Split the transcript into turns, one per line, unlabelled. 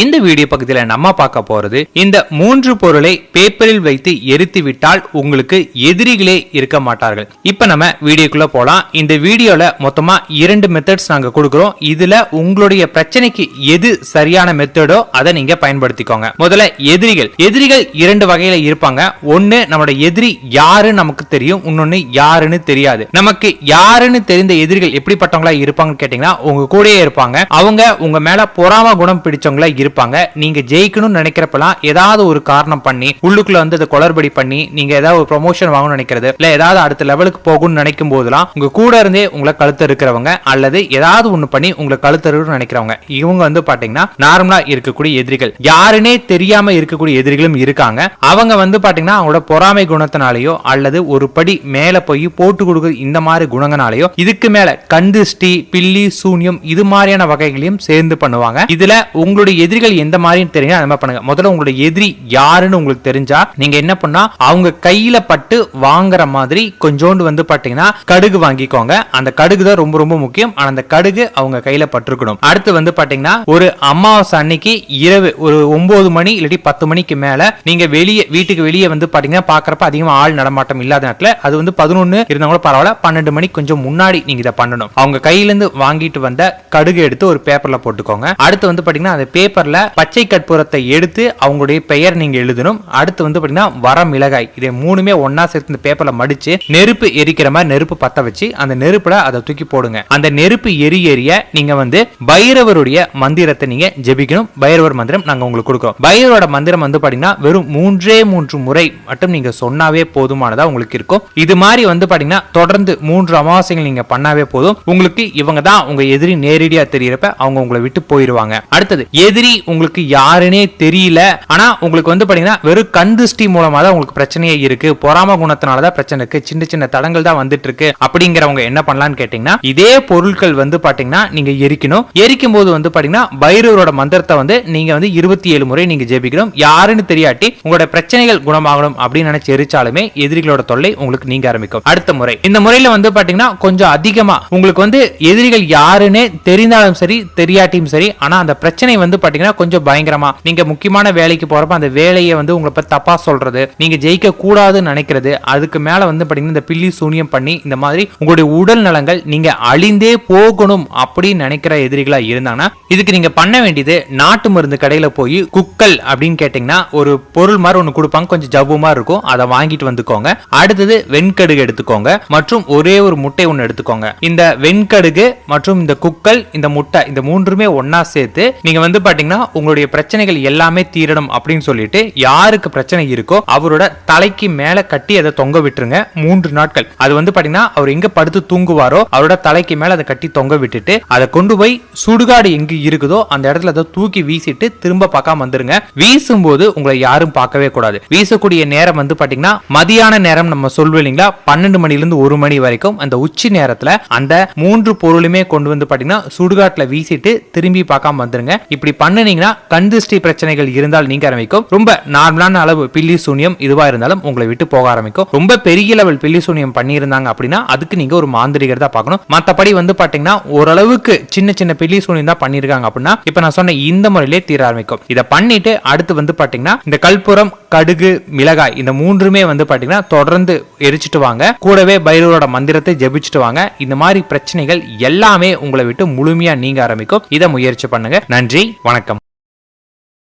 இந்த வீடியோ பக்கத்தில் நம்ம பார்க்க போறது இந்த மூன்று பொருளை பேப்பரில் வைத்து எரித்து விட்டால் உங்களுக்கு எதிரிகளே இருக்க மாட்டார்கள். இப்ப நம்ம வீடியோக்குள்ள போலாம். இந்த வீடியோல மொத்தமா இரண்டு மெத்தட்ஸ் நாங்க கொடுக்குறோம். இதுல உங்களுடைய பிரச்சனைக்கு எது சரியான மெத்தடோ அதை நீங்க பயன்படுத்திக்கோங்க. முதல்ல எதிரிகள். எதிரிகள் இரண்டு வகையில இருப்பாங்க. ஒன்னு நம்மளோட எதிரி யாருன்னு நமக்கு தெரியும். இன்னொன்னு யாருன்னு தெரியாது. நமக்கு யாருன்னு தெரிந்த எதிரிகள் எப்படிப்பட்டவங்களா இருப்பாங்கன்னு கேட்டீங்கன்னா உங்க கூடயே இருப்பாங்க. அவங்க உங்க மேல பொறாம குணம் பிடிச்சவங்களா இருப்பாங்க. நீங்க ஜெயிக்கணும்னு நினைக்கிறப்பெல்லாம் ஏதாவது ஒரு காரணம் பண்ணி உள்ளுக்குள்ள வந்து அதை குளறுபடி பண்ணி நீங்க ஏதாவது ஒரு ப்ரொமோஷன் வாங்கணும்னு நினைக்கிறது இல்ல ஏதாவது அடுத்த லெவலுக்கு போகணும்னு நினைக்கும் போதெல்லாம் உங்க கூட இருந்தே உங்களை கழுத்து இருக்கிறவங்க அல்லது ஏதாவது ஒண்ணு பண்ணி உங்களை கழுத்து இருக்கணும்னு நினைக்கிறவங்க. இவங்க வந்து பாத்தீங்கன்னா நார்மலா இருக்கக்கூடிய எதிரிகள். யாருன்னே தெரியாம இருக்கக்கூடிய எதிரிகளும் இருக்காங்க. அவங்க வந்து பாத்தீங்கன்னா அவங்களோட பொறாமை குணத்தினாலேயோ அல்லது ஒரு படி மேல போய் போட்டு கொடுக்குற இந்த மாதிரி குணங்கனாலேயோ இதுக்கு மேல கந்திஷ்டி பில்லி சூன்யம் இது மாதிரியான வகைகளையும் சேர்ந்து பண்ணுவாங்க. இதுல உங்களுடைய எதிரிகள் எந்த மாதிரின்னு தெரியும் அந்த மாதிரி பண்ணுங்க. முதல்ல உங்களுடைய எதிரி யாருன்னு உங்களுக்கு தெரிஞ்சா நீங்க என்ன பண்ணா அவங்க கையில பட்டு வாங்குற மாதிரி கொஞ்சோண்டு வந்து பாத்தீங்கன்னா கடுகு வாங்கிக்கோங்க. அந்த கடுகு தான் ரொம்ப ரொம்ப முக்கியம். ஆனா அந்த கடுகு அவங்க கையில பட்டிருக்கணும். அடுத்து வந்து பாத்தீங்கன்னா ஒரு அமாவாசை அன்னைக்கு இரவு ஒரு ஒன்பது மணி இல்லாட்டி பத்து மணிக்கு மேல நீங்க வெளியே வீட்டுக்கு வெளியே வந்து பாத்தீங்கன்னா பாக்குறப்ப அதிகமா ஆள் நடமாட்டம் இல்லாத நேரத்துல அது வந்து பதினொன்னு இருந்தாலும் பரவாயில்ல பன்னெண்டு மணிக்கு கொஞ்சம் முன்னாடி நீங்க இதை பண்ணணும். அவங்க கையில இருந்து வாங்கிட்டு வந்த கடுகு எடுத்து ஒரு பேப்பர்ல போட்டுக்கோங்க. அடுத்து வந்து பாத்தீங்கன்னா அந்த பேப்பர்ல பச்சை கற்பூரத்தை எடுத்து அவங்களுடைய பெயர் நீங்க எழுதணும். அடுத்து வந்து பாத்தீங்கன்னா வர மிளகாய். இதை மூணுமே ஒன்னா சேர்த்து இந்த பேப்பர்ல மடிச்சு நெருப்பு எரிக்கிற மாதிரி நெருப்பு பத்த வச்சு அந்த நெருப்புல அதை தூக்கி போடுங்க. அந்த நெருப்பு எரி எரிய நீங்க வந்து பைரவருடைய மந்திரத்தை நீங்க ஜெபிக்கணும். பைரவர் மந்திரம் நாங்க உங்களுக்கு கொடுக்கோம் பைரவரோட மந்திரம் வந்து பாத்தீங்கன்னா வெறும் மூன்றே மூன்று முறை மட்டும் நீங்க சொன்னாவே போதுமானதா உங்களுக்கு இருக்கும். இது மாதிரி வந்து பாத்தீங்கன்னா தொடர்ந்து மூன்று அமாவாசைகள் நீங்க பண்ணாவே போதும். உங்களுக்கு இவங்க தான் உங்க எதிரி நேரடியா தெரியறப்ப அவங்க உங்களை விட்டு போயிருவாங்க. அடுத்தது எதிரி உங்களுக்கு யாருன்னே தெரியல. ஆனா உங்களுக்கு வந்து பாத்தீங்கன்னா வெறும் கண் திருஷ்டி மூலமா தான் உங்களுக்கு பிரச்சனையே இருக்கு. பொறாம குணத்தினால தான் பிரச்சனை இருக்கு சின்ன சின்ன தடங்கள் தான் வந்துட்டு இருக்கு அப்படிங்கிறவங்க என்ன பண்ணலாம்னு கேட்டீங்கன்னா இதே பொருட்கள் வந்து பாத்தீங்கன்னா நீங்க எரிக்கணும். எரிக்கும் போது வந்து பாத்தீங்கன்னா பைரவரோட மந்திரத்தை வந்து நீங்க வந்து இருபத்தி ஏழு முறை நீங்க ஜெபிக்கணும். யாருன்னு தெரியாட்டி உங்களோட பிரச்சனைகள் குணமாகணும் அப்படின்னு நினைச்சு எரிச்சாலுமே எதிரிகளோட தொல்லை உங்களுக்கு நீங்க ஆரம்பிக்கும். அடுத்த முறை. இந்த முறையில வந்து பாத்தீங்கன்னா கொஞ்சம் அதிகமா உங்களுக்கு வந்து எதிரிகள் யாருன்னே தெரிந்தாலும் சரி தெரியாட்டியும் சரி ஆனா அந்த பிரச்சனை வந்து பாத்தீங்கன்னா கொஞ்சம் பயங்கரமா. நீங்க முக்கியமான வேலைக்கு போறப்ப அந்த வேலையை வந்து உங்களை பத்தி தப்பா சொல்றது நீங்க ஜெயிக்க கூடாதுன்னு நினைக்கிறது அதுக்கு மேல வந்து பாத்தீங்கன்னா இந்த பில்லி சூனியம் பண்ணி இந்த மாதிரி உங்களுடைய உடல் நலங்கள் நீங்க அழிந்தே போகணும் அப்படின்னு நினைக்கிற எதிரிகளா இருந்தாங்கன்னா இதுக்கு நீங்க பண்ண வேண்டியது நாட்டு மருந்து கடையில போய் குக்கல் அப்படின்னு கேட்டீங்கன்னா ஒரு பொருள் மாதிரி ஒன்று கொடுப்பாங்க. கொஞ்சம் ஜவ்வு மாதிரி இருக்கும். அதை வாங்கிட்டு வந்துக்கோங்க. அடுத்தது வெண்கடுகு எடுத்துக்கோங்க. மற்றும் ஒரே ஒரு முட்டை ஒன்று எடுத்துக்கோங்க. இந்த வெண்கடுகு மற்றும் இந்த குக்கல் இந்த முட்டை இந்த மூன்றுமே ஒன்னா சேர்த்து நீங்க வந்து பாத்தீங்கன்னா பார்த்தீங்கன்னா உங்களுடைய பிரச்சனைகள் எல்லாமே தீரணும் அப்படின்னு சொல்லிட்டு யாருக்கு பிரச்சனை இருக்கோ அவரோட தலைக்கு மேல கட்டி அதை தொங்க விட்டுருங்க. மூன்று நாட்கள். அது வந்து பாத்தீங்கன்னா அவர் எங்க படுத்து தூங்குவாரோ அவரோட தலைக்கு மேல அதை கட்டி தொங்க விட்டுட்டு அதை கொண்டு போய் சுடுகாடு எங்க இருக்குதோ அந்த இடத்துல அதை தூக்கி வீசிட்டு திரும்ப பார்க்காம வந்துருங்க. வீசும் போது உங்களை யாரும் பார்க்கவே கூடாது. வீசக்கூடிய நேரம் வந்து பாத்தீங்கன்னா மதியான நேரம் நம்ம சொல்வோம் இல்லைங்களா? பன்னெண்டு மணில இருந்து ஒரு மணி வரைக்கும் அந்த உச்சி நேரத்துல அந்த மூன்று பொருளுமே கொண்டு வந்து பாத்தீங்கன்னா சுடுகாட்டுல வீசிட்டு திரும்பி பார்க்காம வந்துருங்க. இப்படி பண்ண பண்ணினீங்கன்னா கண் திருஷ்டி பிரச்சனைகள் இருந்தால் நீங்க ஆரம்பிக்கும். ரொம்ப நார்மலான அளவு பில்லி சூனியம் இதுவா இருந்தாலும் உங்களை விட்டு போக ஆரம்பிக்கும். ரொம்ப பெரிய லெவல் பில்லி சூனியம் பண்ணியிருந்தாங்க அப்படின்னா அதுக்கு நீங்க ஒரு மாந்திரிகர் தான் பார்க்கணும். மற்றபடி வந்து பாத்தீங்கன்னா ஓரளவுக்கு சின்ன சின்ன பில்லி சூனியம் தான் பண்ணியிருக்காங்க அப்படின்னா இப்ப நான் சொன்ன இந்த முறையிலே தீர ஆரம்பிக்கும். இதை பண்ணிட்டு அடுத்து வந்து பாத்தீங்கன்னா இந்த கல்புரம் கடுகு மிளகாய் இந்த மூன்றுமே வந்து பாத்தீங்கன்னா தொடர்ந்து எரிச்சிட்டு வாங்க. கூடவே பைரவரோட மந்திரத்தை ஜெபிச்சுட்டு வாங்க. இந்த மாதிரி பிரச்சனைகள் எல்லாமே உங்களை விட்டு முழுமையா நீங்க ஆரம்பிக்கும். இதை முயற்சி பண்ணுங்க. நன்றி வணக்கம்.